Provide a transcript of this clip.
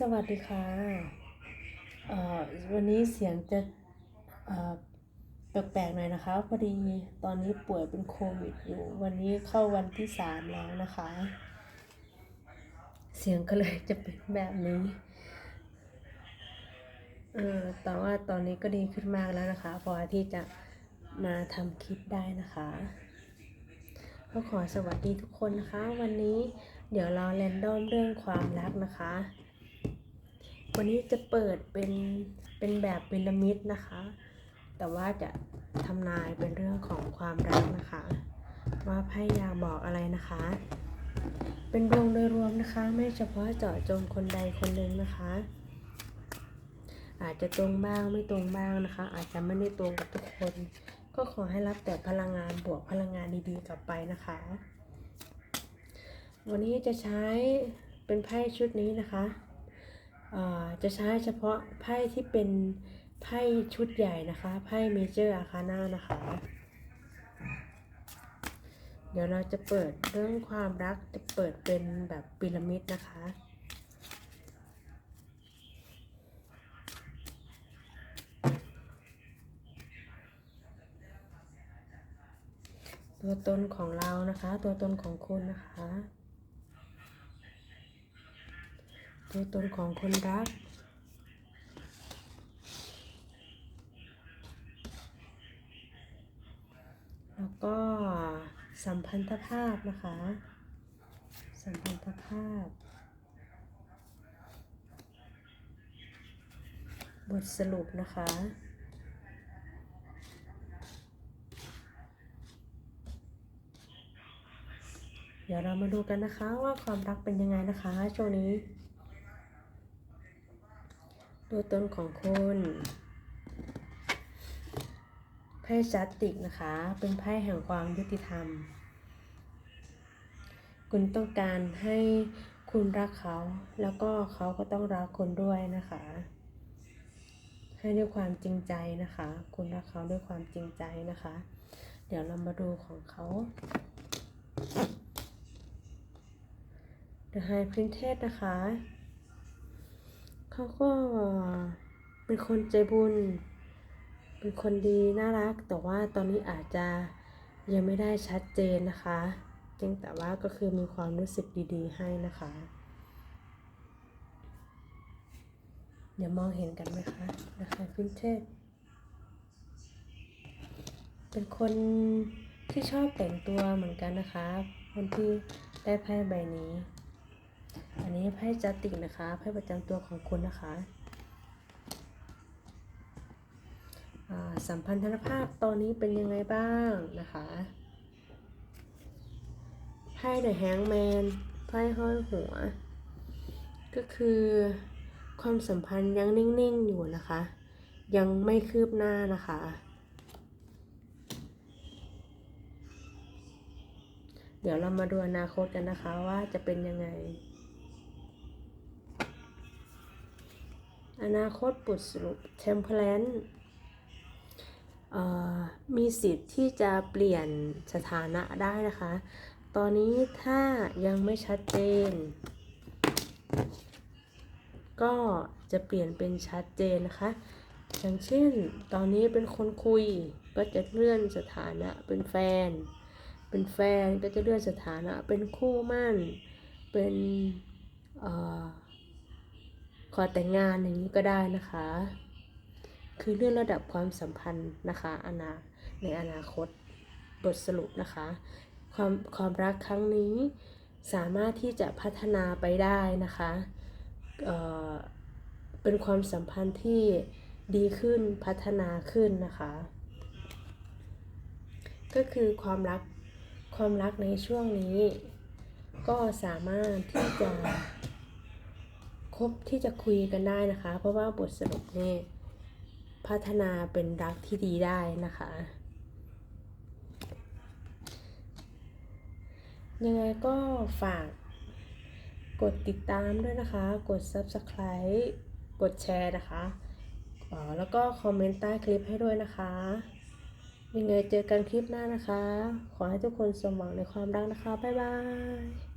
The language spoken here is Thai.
สวัสดีค่ะวันนี้เสียงจะแปลกๆหน่อยนะคะ พอดีตอนนี้ป่วยเป็นโควิดอยู่ วันนี้เข้าวันที่สามแล้วนะคะ เสียงก็เลยจะเป็นแบบนี้เออแต่ว่าตอนนี้ก็ดีขึ้นมากแล้วนะคะ พอที่จะมาทำคลิปได้นะคะก็ขอสวัสดีทุกคนนะคะ วันนี้เดี๋ยวเราแรนดอมเรื่องความรักนะคะ วันนี้จะเปิดเป็นเป็นแบบพีระมิดนะคะ แต่ว่าจะทำนายเป็นเรื่องของความรักนะคะ ว่าไพ่อยากบอกอะไรนะคะ เป็นดวงโดยรวมนะคะ ไม่เฉพาะเจาะจงคนใดคนหนึ่งนะคะ อาจจะตรงบ้างไม่ตรงบ้างนะคะ อาจจะไม่ได้ตรงกับทุกคน ก็ขอให้รับแต่พลังงานบวกพลังงานดีๆกลับไปนะคะ วันนี้จะใช้เป็นไพ่ชุดนี้นะคะ จะใช้เฉพาะไพ่ที่เป็นไพ่ชุดใหญ่นะคะ ไพ่เมเจอร์อาคาน่านะคะ เดี๋ยวเราจะเปิดเรื่องความรักจะเปิดเป็นแบบพีระมิดนะคะตัวตนของเรานะคะ ตัวตนของคุณนะคะ ตัวตนของคนรัก แล้วก็สัมพันธภาพนะคะ สัมพันธภาพ บทสรุปนะคะเดี๋ยวเรามาดูกันนะคะว่าความรักเป็นยังไงนะคะช่วงนี้ ตัวตนของคุณไพ่จัตติกนะคะ เป็นไพ่แห่งความยุติธรรม คุณต้องการให้คุณรักเขา แล้วก็เขาก็ต้องรักคุณด้วยนะคะ ให้ด้วยความจริงใจนะคะ คุณรักเขาด้วยความจริงใจนะคะ เดี๋ยวเรามาดูของเขา The High Princess นะคะ เขาก็เป็นคนใจบุญ เป็นคนดีน่ารัก แต่ว่าตอนนี้อาจจะยังไม่ได้ชัดเจนนะคะเพียงแต่ว่าก็คือมีความรู้สึกดีๆ ให้นะคะ เดี๋ยวมองเห็นกันไหมคะนะคะพินเทสเป็นคนที่ชอบแต่งตัวเหมือนกันนะคะ คนที่ได้ไพ่ใบนี้ นี้ไพ่จัตติกนะคะไพ่ประจำตัวของคุณนะคะสัมพันธภาพตอนนี้เป็นยังไงบ้างนะคะไพ่เดอะแฮงแมนไพ่ห้อยหัว ก็คือความสัมพันธ์ยังนิ่งๆอยู่นะคะ ยังไม่คืบหน้านะคะเดี๋ยวเรามาดูอนาคตกันนะคะว่าจะเป็นยังไง อนาคตบทสรุป temperance เอ่อมีสิทธิ์ที่จะเปลี่ยนสถานะได้นะคะ ตอนนี้ถ้ายังไม่ชัดเจน ก็จะเปลี่ยนเป็นชัดเจนนะคะ อย่างเช่น ตอนนี้เป็นคนคุยก็จะเลื่อนสถานะเป็นแฟน เป็นแฟนก็จะเลื่อนสถานะเป็นคู่มั่น เป็นเอ่อ ขอแต่งงานอย่างนี้ก็ได้นะคะ คือเลื่อนระดับความสัมพันธ์นะคะอนาในอนาคตบทสรุปนะคะ ความความรักครั้งนี้สามารถที่จะพัฒนาไปได้นะคะเเป็นความสัมพันธ์ที่ดีขึ้นพัฒนาขึ้นนะคะ ก็คือความรักความรักในช่วงนี้ ก็สามารถที่จะ คบที่จะคุยกันได้นะคะ เพราะว่าบทสรุปนี่พัฒนาเป็นรักที่ดีได้นะคะ ยังไงก็ฝากกดติดตามด้วยนะคะ กด subscribe กดแชร์นะคะแล้วก็คอมเมนต์ใต้คลิปให้ด้วยนะคะ ยังไงเจอกันคลิปหน้านะคะ ขอให้ทุกคนสมหวังในความรักนะคะ บ๊ายบาย